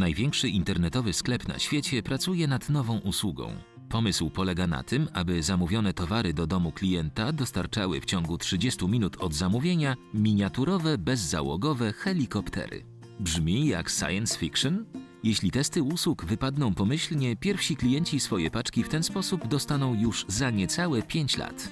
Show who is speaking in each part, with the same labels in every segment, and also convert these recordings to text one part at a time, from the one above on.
Speaker 1: Największy internetowy sklep na świecie pracuje nad nową usługą. Pomysł polega na tym, aby zamówione towary do domu klienta dostarczały w ciągu 30 minut od zamówienia miniaturowe, bezzałogowe helikoptery. Brzmi jak science fiction? Jeśli testy usług wypadną pomyślnie, pierwsi klienci swoje paczki w ten sposób dostaną już za niecałe 5 lat.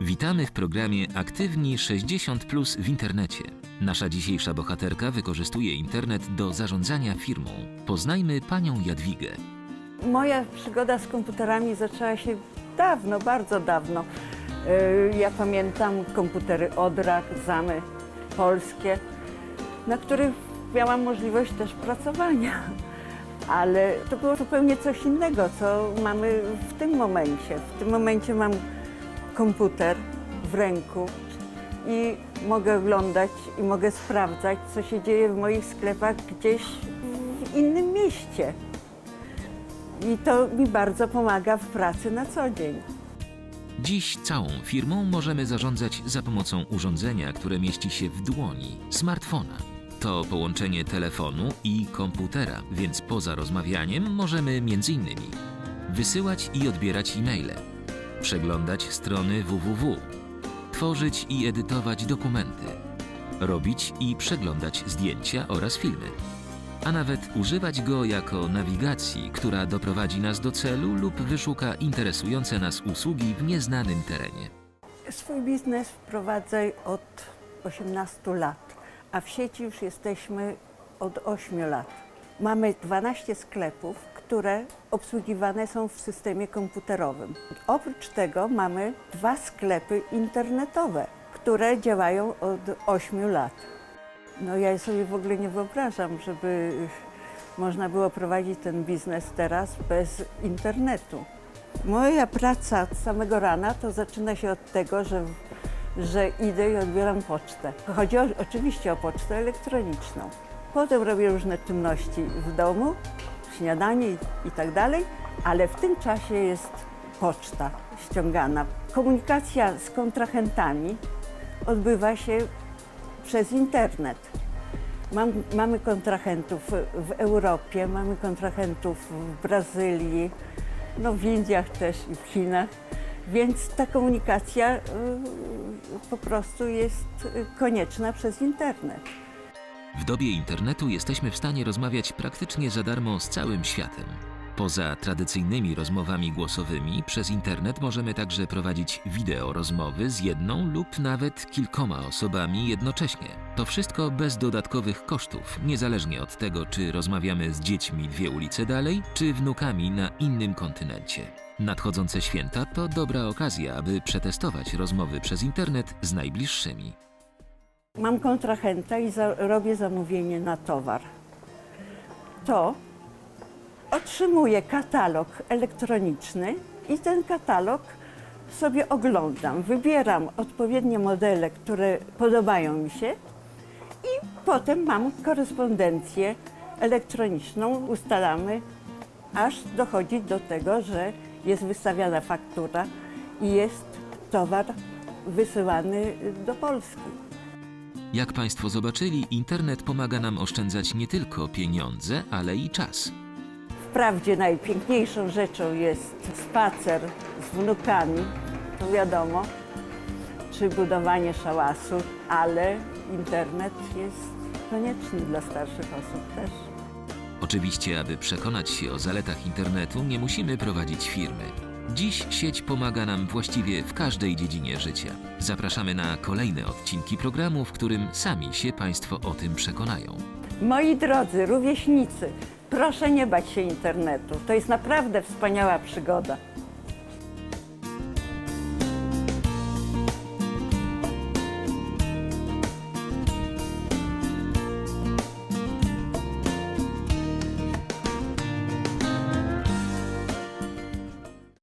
Speaker 1: Witamy w programie Aktywni 60 Plus w internecie. Nasza dzisiejsza bohaterka wykorzystuje internet do zarządzania firmą. Poznajmy panią Jadwigę.
Speaker 2: Moja przygoda z komputerami zaczęła się dawno, bardzo dawno. Yy, Ja pamiętam komputery Odra, Zamy polskie, na których miałam możliwość też pracowania. Ale to było zupełnie coś innego, co mamy w tym momencie. W tym momencie mam komputer w ręku i mogę oglądać i mogę sprawdzać, co się dzieje w moich sklepach gdzieś w innym mieście. I to mi bardzo pomaga w pracy na co dzień.
Speaker 1: Dziś całą firmą możemy zarządzać za pomocą urządzenia, które mieści się w dłoni smartfona. To połączenie telefonu i komputera, więc poza rozmawianiem możemy m.in. wysyłać i odbierać e-maile, przeglądać strony www, tworzyć i edytować dokumenty, robić i przeglądać zdjęcia oraz filmy, a nawet używać go jako nawigacji, która doprowadzi nas do celu lub wyszuka interesujące nas usługi w nieznanym terenie.
Speaker 2: Swój biznes prowadzę od 18 lat, a w sieci już jesteśmy od 8 lat. Mamy 12 sklepów, które obsługiwane są w systemie komputerowym. Oprócz tego mamy dwa sklepy internetowe, które działają od 8 lat. No ja sobie w ogóle nie wyobrażam, żeby można było prowadzić ten biznes teraz bez internetu. Moja praca od samego rana to zaczyna się od tego, że, że idę i odbieram pocztę. Chodzi o, oczywiście o pocztę elektroniczną. Potem robię różne czynności w domu, śniadanie i, tak dalej, ale w tym czasie jest poczta ściągana. Komunikacja z kontrahentami odbywa się przez internet. Mam, mamy kontrahentów w Europie, mamy kontrahentów w Brazylii, no w Indiach też i w Chinach, więc ta komunikacja y, po prostu jest y, konieczna przez internet.
Speaker 1: W dobie internetu jesteśmy w stanie rozmawiać praktycznie za darmo z całym światem. Poza tradycyjnymi rozmowami głosowymi, przez internet możemy także prowadzić wideo rozmowy z jedną lub nawet kilkoma osobami jednocześnie. To wszystko bez dodatkowych kosztów, niezależnie od tego, czy rozmawiamy z dziećmi dwie ulice dalej, czy wnukami na innym kontynencie. Nadchodzące święta to dobra okazja, aby przetestować rozmowy przez internet z najbliższymi.
Speaker 2: Mam kontrahenta i za, robię zamówienie na towar. To otrzymuję katalog elektroniczny i ten katalog sobie oglądam. Wybieram odpowiednie modele, które podobają mi się i potem mam korespondencję elektroniczną, ustalamy, aż dochodzi do tego, że jest wystawiana faktura i jest towar wysyłany do Polski.
Speaker 1: Jak Państwo zobaczyli, internet pomaga nam oszczędzać nie tylko pieniądze, ale i czas.
Speaker 2: Wprawdzie najpiękniejszą rzeczą jest spacer z wnukami, to wiadomo, czy budowanie szałasu, ale internet jest konieczny dla starszych osób też.
Speaker 1: Oczywiście, aby przekonać się o zaletach internetu, nie musimy prowadzić firmy. Dziś sieć pomaga nam właściwie w każdej dziedzinie życia. Zapraszamy na kolejne odcinki programu, w którym sami się Państwo o tym przekonają.
Speaker 2: Moi drodzy rówieśnicy, proszę nie bać się internetu. To jest naprawdę wspaniała przygoda.